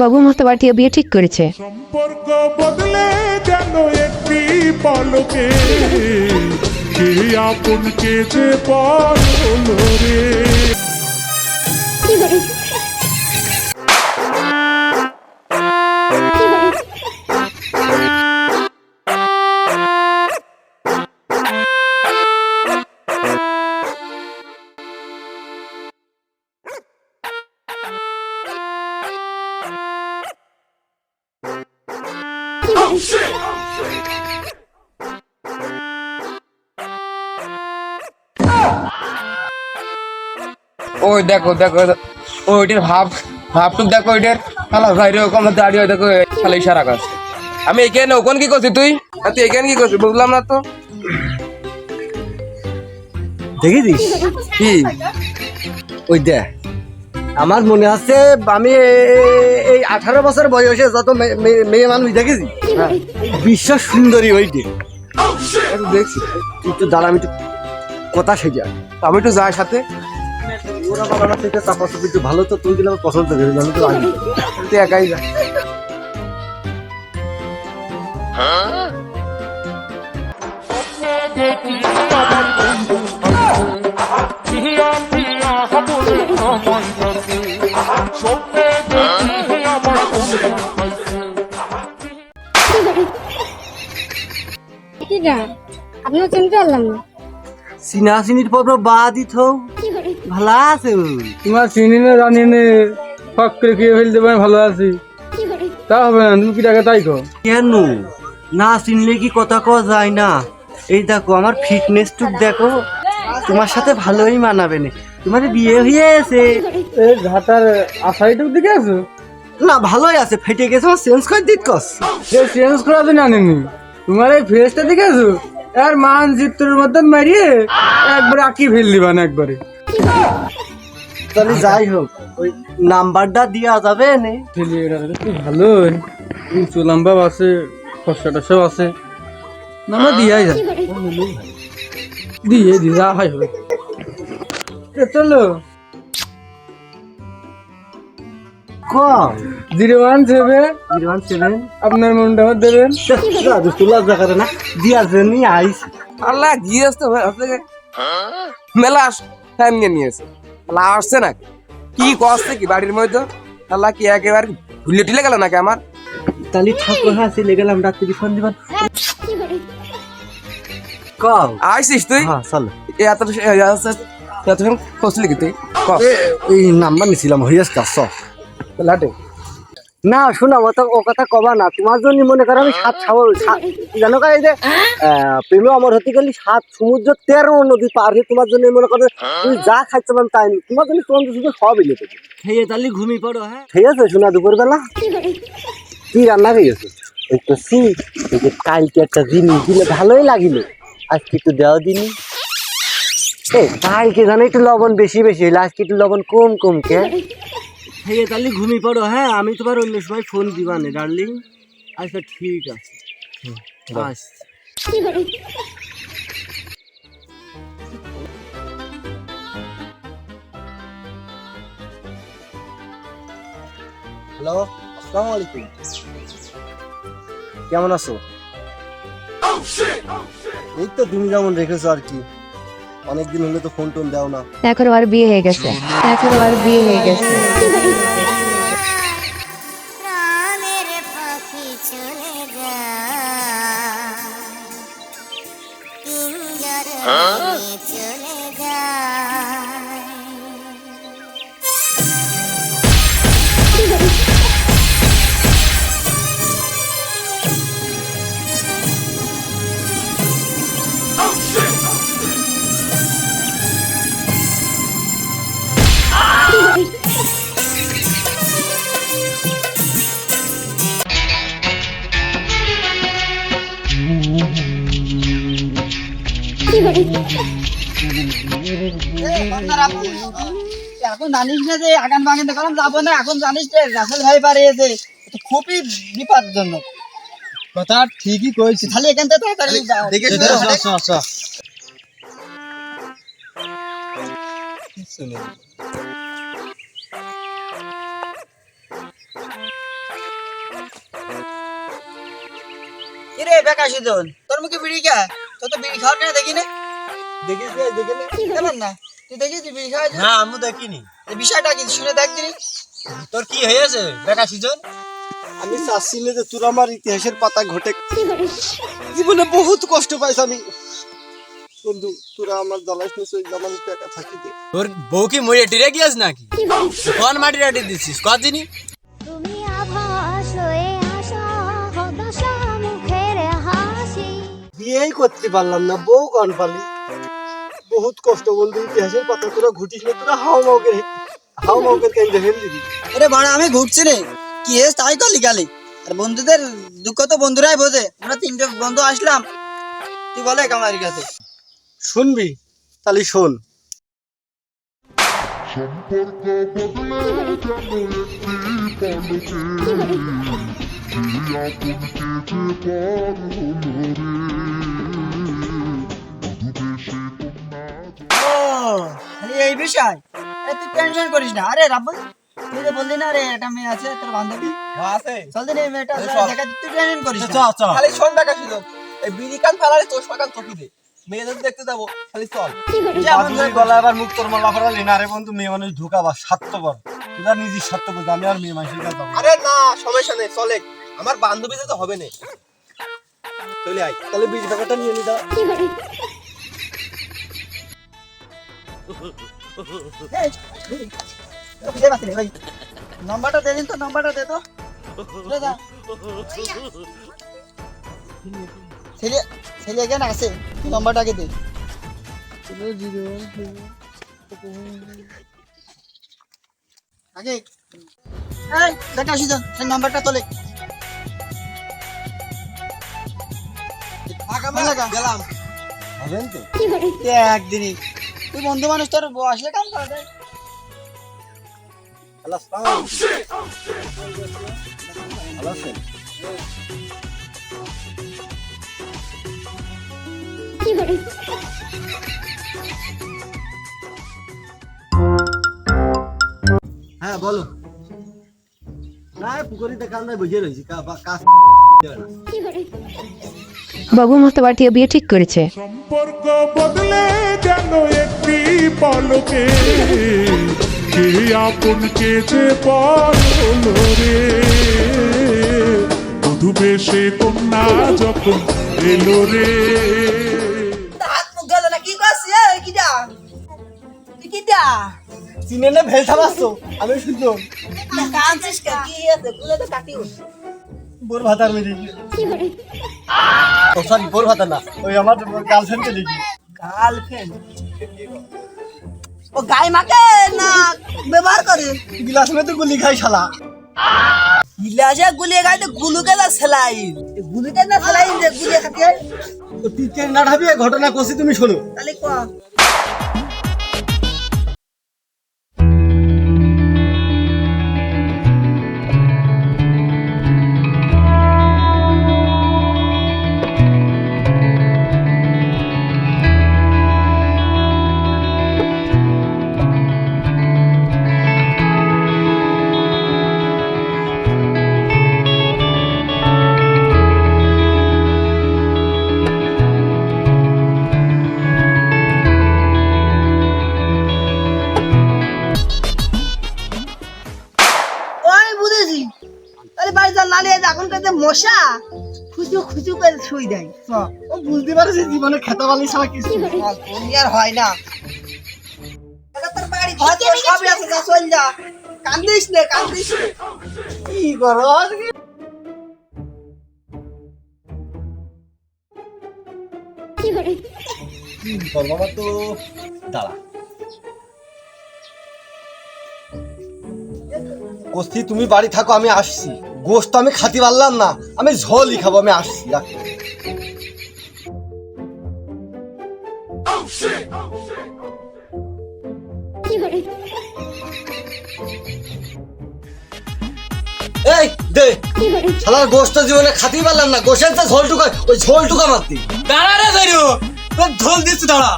বাবু মোস্তফাটিয়া বিয়ে ঠিক করেছে। সম্পর্ক বদলে যেন একটি পলকে। কে আপন কে যে পর হলো রে? ওই দেখো দেখো ওইটার ভাব ভাবটুক দেখো ওইটার ভাই দাঁড়িয়ে দেখো খালা ইশারা করছে। আমি এখানে ওখানে কি করছি তুই? তুই এখানে কি করছিস? বুঝলাম না তো। দেখেছিস? কি? ওই দেখ আমার মনে আছে আমি এই আঠারো বছর বয়সে যত মেয়ে মানুষ দেখেছি বিশ্ব সুন্দরী ওইটে দেখছি তুই তো দাঁড়া আমি একটু কথা সেজা আমি একটু যাই সাথে। ভালো তো তুই দিলে আমার পছন্দ করে আমি তো আগে তুই একাই আপনার চিনতে পারলাম না। চিনা চিনির পর বাদই থো ভালো আছে? তোমার চিনি না জানি নে ফক করে খেয়ে ফেলতে পারি ভালো আছি। তা হবে না তুমি কি টাকা তাই কো কেন? না চিনলে কি কথা কওয়া যায় না? এই দেখো আমার ফিটনেস টুক দেখো তোমার সাথে ভালোই মানাবে না। তোমার বিয়ে হয়েছে এই ঘাটার আশাইটুক দিকে আছো? না ভালোই আছে। ফেটে গেছে আমার চেঞ্জ করে দিত কস চেঞ্জ করা দিন আনিনি তোমার এই ফেসটা দিকে আছো? আর মান চিত্রের মতন মারিয়ে একবারে আঁকি ফেল দিবা না একবারে। তাহলে যাই হোক ওই নাম্বারটা দেওয়া যাবে নে। ফেলি এটা তো ভালো উঁচু লম্বা আছে খসা টসাও আছে। নাম্বার দিয়াই যায় দিয়ে দি যা হয় হবে। চলো। কম zero one seven zero one seven আপনার মনটা আমার দেবেন তোলা না দিয়া জেনি আইস আল্লাহ গিয়েছ তো আপনাকে মেলা নিয়ে নিয়েছে আল্লাহ আসছে না কি করছে কি বাড়ির মধ্যে আল্লাহ কি একেবারে ভুলে টিলে গেল নাকি আমার তাহলে ঠাকুর হ্যাঁ চলে গেলাম ডাক্তারি ফোন দিবান কম আইসিস তুই হ্যাঁ চলো এত এত ফসলি কি তুই ক এই নাম্বার নিছিলাম হরিয়াস সব লাটে না শোনা ও ও কথা কবা না। তোমার জন্য মনে করো আমি সাত সাগর জানো কা এই যে প্রেমে আমার হতে গেলে সাত সমুদ্র তেরো নদী পার হয়ে তোমার জন্য মনে করো তুমি যা খাইতে পারেন তাই নি। তোমার জন্য তোমার শুধু সব এলে দেবে খেয়ে তাহলে ঘুমিয়ে পড়ো হ্যাঁ? ঠিক আছে শোনা দুপুরবেলা? কি রান্না খেয়েছো? এই তো সি এই যে কালকে একটা জিনিস দিলে ভালোই লাগিল। আজকে একটু দেওয়া দিনি এ কালকে জানো একটু লবণ বেশি বেশি হইলে আজকে একটু লবণ কম কম কে? খেয়ে তাহলে ঘুমিয়ে পড়ো হ্যাঁ আমি তোমার অন্য সময় ফোন দিবানে ডার্লিং আচ্ছা ঠিক আছে। আচ্ছা হ্যালো আসসালামু আলাইকুম। কেমন আছো? এই তো তুমি যেমন রেখেছো আর কি। অনেকদিন হলে তো ফোন টোন দাও না। এখন আর বিয়ে হয়ে গেছে। এখন আর বিয়ে হয়ে গেছে। প্রাণের পাখি চলে যা। পিঞ্জর চলে যা এখন জানিস না যে আগান বাগান যাব না এখন জানিস যে রাসেল ভাই বাড়িয়েছে খুবই কথা ঠিকই কইছি তাহলে এখান থেকে তাড়াতাড়ি যাও। আচ্ছা কিরে বেকাশি দোল তোর মুখে বিড়ি কে তোর তো বিড়ি খাওয়ার কেন দেখি না? দেখিস না দেখে না। তুই দেখিস বিড়ি না আমি দেখিনি। বিষয়টা কি? শুনে দেখ তোর কি হয়েছে? বেকা সিজন? আমি চাচ্ছি যে তোর আমার ইতিহাসের পাতা ঘটে জীবনে বহুত কষ্ট পাইছ আমি। বন্ধু তোরা আমার জ্বালাস না সেই আমার একা থাকি দে তোর বউ কি মরে টিরে গিয়াস নাকি? কোন মাটি রাটি দিছিস? কদিনই? বিয়েই করতে পারলাম না বউ কন পালি। বহুত কষ্ট বন্ধু ইতিহাসের পাতা তোরা ঘুটিস না তোরা হাও মাউকে হাও মাউকে কেন দেখেন দিদি আরে বাড়া আমি ঘুরছি রে। কি এস তাই তো লিখালি আর বন্ধুদের দুঃখ তো বন্ধুরাই বোঝে। আমরা তিনটে বন্ধু আসলাম। তুই বলে আমার কাছে। শুনবি? তাহলে শোন। সম্পর্ক বদলে আপন কে যে পর হলো রে। এই বিষয় তুই টেনশন করিস না। আরে রাব্বুল তুই যে বললি না রে একটা মেয়ে আছে তোর বান্ধবী? আছে। চল দিন এই মেয়েটা দেখা তুই টেনশন করিস না। চ চ খালি শোন সিজন এই বিড়ি কান ফালারে চশমা কান চকি দে। মেয়েদের দেখতে যাব খালি চল। যা গলা আবার মুখ তোর মালা ফরালি। না রে বন্ধু মেয়ে মানুষ ঢুকাবা স্বার্থপর। তোরা নিজের স্বার্থ বুঝ আমি আর মেয়ে মানুষের কাছে আরে না সমস্যা নেই চলে আমার বান্ধবী তো হবে না। চলে আয় তাহলে বীজ টাকাটা নিয়ে নি দাও। এই, দে বাতিলে ভাই? নাম্বারটা দে দিন তো নাম্বারটা দে তো। ছেলে ছেলে কেন আছে তুই নাম্বারটাকে দে। আগে। এই দেখা সুজন সেই নাম্বারটা তোলে। গেলাম। হবেন তো। একদিনই। তুই বন্ধু মানুষ তোর আসলে কাম করে দেয় হ্যালো সালাম। ভালো আছেন? হ্যাঁ বলো। না পুকুরিতে কামড়ে বুঝে রয়েছি। কা- কাজ বাবু মতবাটিয়া বিয়ে ঠিক করেছে। সম্পর্ক বদলে গেল একটি পলকে কে আপন কে যে রে? মধুবেশে কন্যা যখন এলো রে? চিনে না ভেলটা মারছো আমি শুনছো বোর ভাতার ও সরি বোর ভাতা না। ওই আমার গার্লফ্রেন্ডকে দেখি। গার্লফ্রেন্ড ও গায়ে মাকে না ব্যবহার করে? গিলাস গুলি খাই শালা। গিলাসে গুলিয়ে গায়ে তো গুলুকে না সেলাইন। গুলুকে না সেলাইন যে গুলিয়ে খাটিয়ে তো টিকের না ঘটনা করছি তুমি শোনো। তাহলে কোয়া মশা করে শুই দেয়। ও বুঝতে পারছি জীবনে খেতে পারলি ছাড়া কিছু তুমি আর হয় না। হয়তো সবই আছে যা চল যা। কান্দিস নে কান্দিস নে। কি করো? কি করব আমার তো? দাঁড়া। কস্তি তুমি বাড়ি থাকো আমি আসছি। গোস্ত আমি খাতি পারলাম না। আমি ঝোলই খাব, আমি আসছি এই, দে। শালার গোস্ত জীবনে খাতি পারলাম না, গোসের তো ঝোলটুকা ওই ঝোলটুকা মারতি। দাঁড়া রে ধরো, তোর ঢোল দিচ্ছি, দাঁড়া।